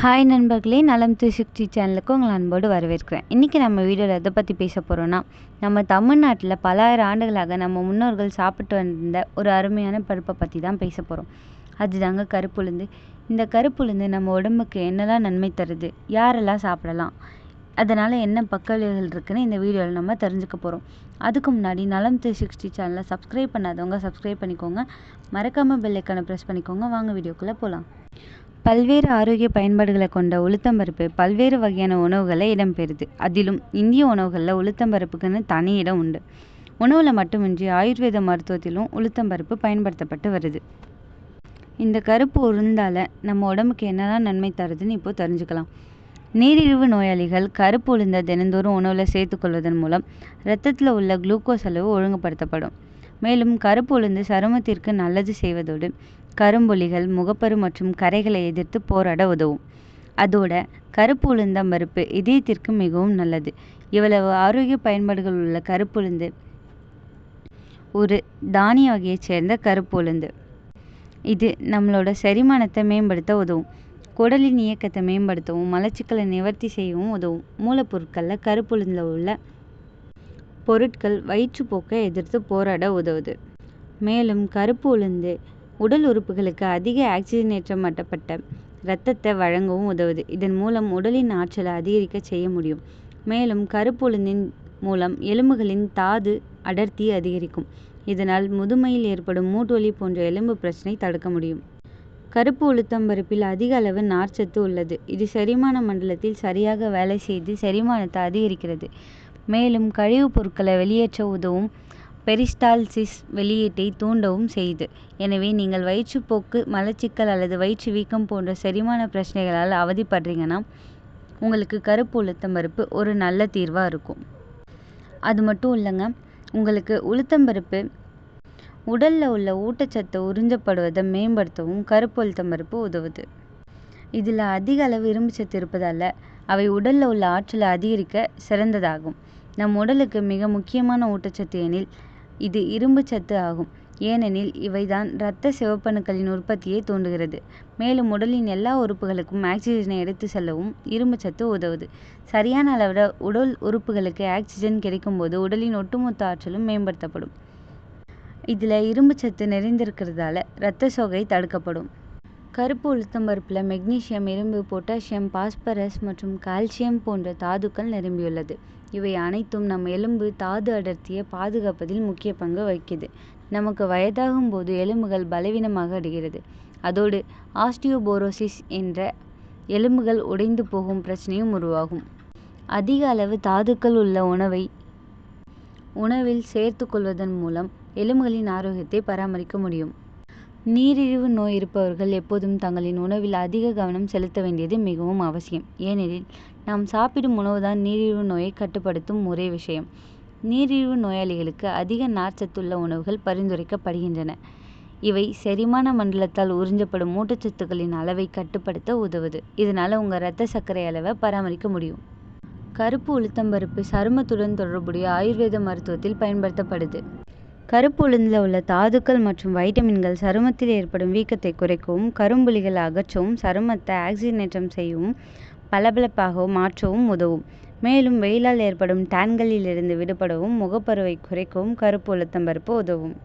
Hi நண்பர்களே நலம் three sixty சேனலுக்கு உங்களை அன்போடு வரவேற்கிறேன். இன்றைக்கி நம்ம வீடியோவில் எதை பற்றி பேச போகிறோன்னா நம்ம தமிழ்நாட்டில் பல ஆயிரம் ஆண்டுகளாக நம்ம முன்னோர்கள் சாப்பிட்டு வந்த ஒரு அருமையான பருப்பை பற்றி தான் பேச போகிறோம் அதுதாங்க கருப்புளுந்து. இந்த கருப்புளுந்து நம்ம உடம்புக்கு என்னெல்லாம் நன்மை தருது யாரெல்லாம் சாப்பிடலாம் அதனால் என்ன பக்க விளைவுகள் இருக்குன்னு இந்த வீடியோவில் நம்ம தெரிஞ்சுக்க போகிறோம் அதுக்கு முன்னாடி நலம் த்ரீ சிக்ஸ்டி சேனலை சப்ஸ்கிரைப் பண்ணாதவங்க சப்ஸ்கிரைப் பண்ணிக்கோங்க. மறக்காமல் பெல் ஐக்கானை ப்ரெஸ் பண்ணிக்கோங்க. வாங்க வீடியோக்குள்ளே போகலாம் பல்வேறு ஆரோக்கிய பயன்பாடுகளை கொண்ட உளுத்தம்பருப்பு பல்வேறு வகையான உணவுகளில் இடம்பெறுது. அதிலும் இந்திய உணவுகளில் உளுத்தம்பருப்புக்குன்னு தனி இடம் உண்டு. உணவில் மட்டுமின்றி ஆயுர்வேத மருத்துவத்திலும் உளுத்தம்பருப்பு பயன்படுத்தப்பட்டு வருது. இந்த கருப்பு உளுந்தால் நம்ம உடம்புக்கு என்னெல்லாம் நன்மை தருதுன்னு இப்போது தெரிஞ்சுக்கலாம். நீரிழிவு நோயாளிகள் கருப்பு உளுந்த தினந்தோறும் உணவில் சேர்த்துக்கொள்வதன் மூலம் இரத்தத்தில் உள்ள குளுக்கோஸ் அளவு ஒழுங்குபடுத்தப்படும். மேலும் கருப்பு உளுந்து சருமத்திற்கு நல்லது செய்வதோடு கரும்புள்ளிகள் முகப்பரு மற்றும் கரைகளை எதிர்த்து போராட உதவும். அதோட கருப்பு உளுந்தம் பருப்பு இதயத்திற்கு மிகவும் நல்லது. இவ்வளவு ஆரோக்கிய பயன்பாடுகள் உள்ள கருப்பு உளுந்து ஒரு தானிய வகையைச் சேர்ந்த கருப்பு உளுந்து இது நம்மளோட செரிமானத்தை மேம்படுத்த உதவும். குடலின் இயக்கத்தை மேம்படுத்தவும் மலச்சிக்கலை நிவர்த்தி செய்யவும் உதவும். மூலப்பொருட்களில் கருப்புளுந்தில் உள்ள பொருட்கள் வயிற்றுப்போக்கை எதிர்த்து போராட உதவுது. மேலும் கருப்பு உளுந்து உடல் உறுப்புகளுக்கு அதிக ஆக்சிஜனேற்றமட்டப்பட்ட இரத்தத்தை வழங்கவும் உதவுது. இதன் மூலம் உடலின் ஆற்றலை அதிகரிக்க செய்ய முடியும். மேலும் கருப்பு உளுந்தின் மூலம் எலும்புகளின் தாது அடர்த்தி அதிகரிக்கும். இதனால் முதுமையில் ஏற்படும் மூட்டுவலி போன்ற எலும்பு பிரச்சனை தடுக்க முடியும். கருப்பு உளுத்தம்பருப்பில் அதிக அளவு நார்ச்சத்து உள்ளது. இது செரிமான மண்டலத்தில் சரியாக வேலை செய்து செரிமானத்தை அதிகரிக்கிறது. மேலும் கழிவுப் பொருட்களை வெளியேற்ற உதவும் பெரிஸ்டால்சிஸ் வெளியீட்டை தூண்டவும் செய்து. எனவே நீங்கள் வயிற்றுப்போக்கு மலச்சிக்கல் அல்லது வயிற்று வீக்கம் போன்ற செரிமான பிரச்சனைகளால் அவதிப்படுறீங்கன்னா உங்களுக்கு கருப்பு உளுத்தம்பருப்பு ஒரு நல்ல தீர்வாக இருக்கும். அது மட்டும் இல்லைங்க உங்களுக்கு உளுத்தம்பருப்பு உடலில் உள்ள ஊட்டச்சத்து உறிஞ்சப்படுவதை மேம்படுத்தவும் கருப்பு உளுத்தம்பருப்பு உதவுது. இதில் அதிக அளவு இரும்புச்சத்து இருப்பதால் அவை உடலில் உள்ள ஆற்றலை அதிகரிக்க சிறந்ததாகும். நம் உடலுக்கு மிக முக்கியமான ஊட்டச்சத்து எனில் இது இரும்பு சத்து ஆகும். ஏனெனில் இவைதான் இரத்த சிவப்பணுக்களின் உற்பத்தியை தூண்டுகிறது. மேலும் உடலின் எல்லா உறுப்புகளுக்கும் ஆக்சிஜனை எடுத்து செல்லவும் இரும்பு சத்து உதவுது. சரியான அளவில் உடல் உறுப்புகளுக்கு ஆக்சிஜன் கிடைக்கும்போது உடலின் ஒட்டுமொத்த ஆற்றலும் மேம்படுத்தப்படும். இதில் இரும்பு சத்து நிறைந்திருக்கிறதால இரத்த சோகை தடுக்கப்படும். கருப்பு உளுத்தம்பருப்பில் மெக்னீசியம் இரும்பு பொட்டாசியம் பாஸ்பரஸ் மற்றும் கால்சியம் போன்ற தாதுக்கள் நிரம்பியுள்ளது. இவை அனைத்தும் நம் எலும்பு தாது அடர்த்தியை பாதுகாப்பதில் முக்கிய பங்கு வகிக்குது. நமக்கு வயதாகும் போது எலும்புகள் பலவீனமாக அடைகிறது. அதோடு ஆஸ்டியோபோரோசிஸ் என்ற எலும்புகள் உடைந்து போகும் பிரச்சனையும் உருவாகும். அதிக அளவு தாதுக்கள் உள்ள உணவை உணவில் சேர்த்து கொள்வதன் மூலம் எலும்புகளின் ஆரோக்கியத்தை பராமரிக்க முடியும். நீரிழிவு நோய் இருப்பவர்கள் எப்போதும் தங்களின் உணவில் அதிக கவனம் செலுத்த வேண்டியது மிகவும் அவசியம். ஏனெனில் நாம் சாப்பிடும் உணவுதான் நீரிழிவு நோயை கட்டுப்படுத்தும் ஒரே விஷயம். நீரிழிவு நோயாளிகளுக்கு அதிக நார்ச்சத்துள்ள உணவுகள் பரிந்துரைக்கப்படுகின்றன. இவை செரிமான மண்டலத்தால் உறிஞ்சப்படும் ஊட்டச்சத்துக்களின் அளவை கட்டுப்படுத்த உதவுது. இதனால் உங்கள் இரத்த சர்க்கரை அளவை பராமரிக்க முடியும். கருப்பு உளுத்தம்பருப்பு சருமத்துடன் தொடர்புடைய ஆயுர்வேத மருத்துவத்தில் பயன்படுத்தப்படுது. கருப்பு உளுந்தில் உள்ள தாதுக்கள் மற்றும் வைட்டமின்கள் சருமத்தில் ஏற்படும் வீக்கத்தை குறைக்கவும் கரும்புலிகள் அகற்றவும் சருமத்தை ஆக்சிஜனேற்றம் செய்யவும் பளபளப்பாகவும் மாற்றவும் உதவும். மேலும் வெயிலால் ஏற்படும் டேன்களிலிருந்து விடுபடவும் முகப்பருவை குறைக்கவும் கருப்பு உளுத்தம்பருப்பு உதவும்.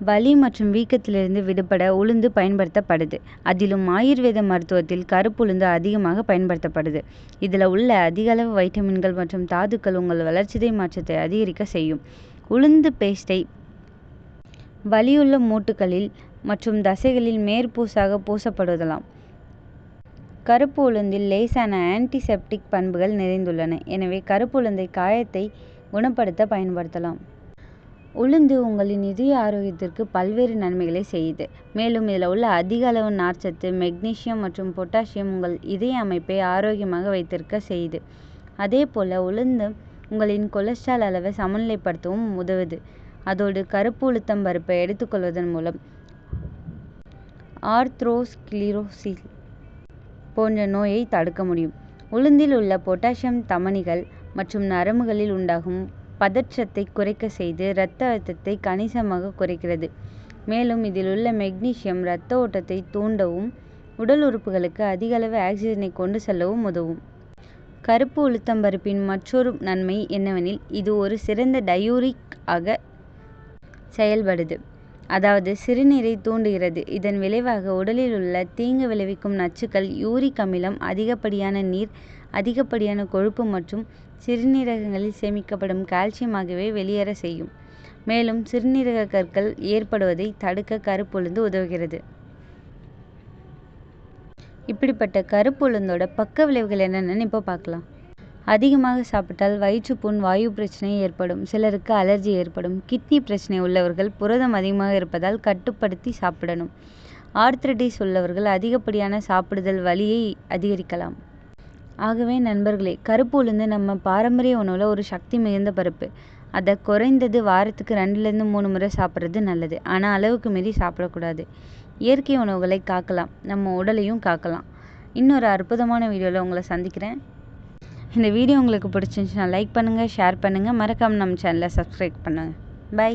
வலி மற்றும் வீக்கத்திலிருந்து விடுபட உளுந்து பயன்படுத்தப்படுது. அதிலும் ஆயுர்வேத மருத்துவத்தில் கருப்பு உளுந்து அதிகமாக பயன்படுத்தப்படுது. இதில் உள்ள அதிகளவு வைட்டமின்கள் மற்றும் தாதுக்கள் உங்கள் வளர்ச்சிதை மாற்றத்தை அதிகரிக்க செய்யும். உளுந்து பேஸ்டை வலியுள்ள மூட்டுகளில் மற்றும் தசைகளில் மேற்பூசாக பூசப்படுவதலாம் கருப்பு உளுந்தில் லேசான ஆன்டிசெப்டிக் பண்புகள் நிறைந்துள்ளன. எனவே கருப்பு உளுந்தை காயத்தை குணப்படுத்த பயன்படுத்தலாம். உளுந்து உங்களின் இதய ஆரோக்கியத்திற்கு பல்வேறு நன்மைகளை செய்யுது. மேலும் இதில் உள்ள அதிக அளவு நார்ச்சத்து மெக்னீசியம் மற்றும் பொட்டாசியம் உங்கள் இதய அமைப்பை ஆரோக்கியமாக வைத்திருக்க செய்யுது. அதே போல் உளுந்து உங்களின் கொலஸ்ட்ரால் அளவை சமநிலைப்படுத்தவும் உதவுது. அதோடு கருப்பு உளுத்தம்பருப்பை எடுத்துக்கொள்வதன் மூலம் ஆர்த்ரோஸ்கிளிரோசிஸ் போன்ற நோயை தடுக்க முடியும். உளுந்தில் உள்ள பொட்டாசியம் தமனிகள் மற்றும் நரம்புகளில் உண்டாகும் பதற்றத்தை குறைக்க செய்து இரத்த அழுத்தத்தை கணிசமாக குறைக்கிறது. மேலும் இதில் உள்ள மெக்னீசியம் இரத்த ஓட்டத்தை தூண்டவும் உடல் உறுப்புகளுக்கு அதிகளவு ஆக்சிஜனை கொண்டு செல்லவும் உதவும். கருப்பு உளுத்தம்பருப்பின் மற்றொரு நன்மை என்னவெனில் இது ஒரு சிறந்த டயூரிக் ஆக செயல்படுது. அதாவது சிறுநீரை தூண்டுகிறது. இதன் விளைவாக உடலில் உள்ள தீங்கு விளைவிக்கும் நச்சுக்கள் யூரிக் அமிலம் அதிகப்படியான நீர் அதிகப்படியான கொழுப்பு மற்றும் சிறுநீரகங்களில் சேமிக்கப்படும் கால்சியம் ஆகியவை வெளியேற செய்யும். மேலும் சிறுநீரக கற்கள் ஏற்படுவதை தடுக்க கருப்புளுந்து உதவுகிறது. இப்படிப்பட்ட கருப்பு உளுந்தோட பக்க விளைவுகள் என்னென்னு இப்போ பார்க்கலாம். அதிகமாக சாப்பிட்டால் வயிற்றுப்புண் வாயு பிரச்சனை ஏற்படும். சிலருக்கு அலர்ஜி ஏற்படும். கிட்னி பிரச்சனை உள்ளவர்கள் புரதம் அதிகமாக இருப்பதால் கட்டுப்படுத்தி சாப்பிடணும். ஆர்த்ரடிஸ் உள்ளவர்கள் அதிகப்படியான சாப்பிடுதல் வலியை அதிகரிக்கலாம். ஆகவே நண்பர்களே கருப்பு உளுந்து நம்ம பாரம்பரிய உணவில் ஒரு சக்தி மிகுந்த பருப்பு. அதை குறைந்தது வாரத்துக்கு ரெண்டுலேருந்து மூணு முறை சாப்பிட்றது நல்லது. ஆனால் அளவுக்கு மீறி சாப்பிடக்கூடாது. இயற்கை உணவுகளை காக்கலாம். நம்ம உடலையும் காக்கலாம். இன்னொரு அற்புதமான வீடியோவில் உங்களை சந்திக்கிறேன். இந்த வீடியோ உங்களுக்கு பிடிச்சிருந்துச்சுன்னா லைக் பண்ணுங்கள் ஷேர் பண்ணுங்கள் மறக்காமல் நம்ம சேனலை சப்ஸ்கிரைப் பண்ணுங்கள் பை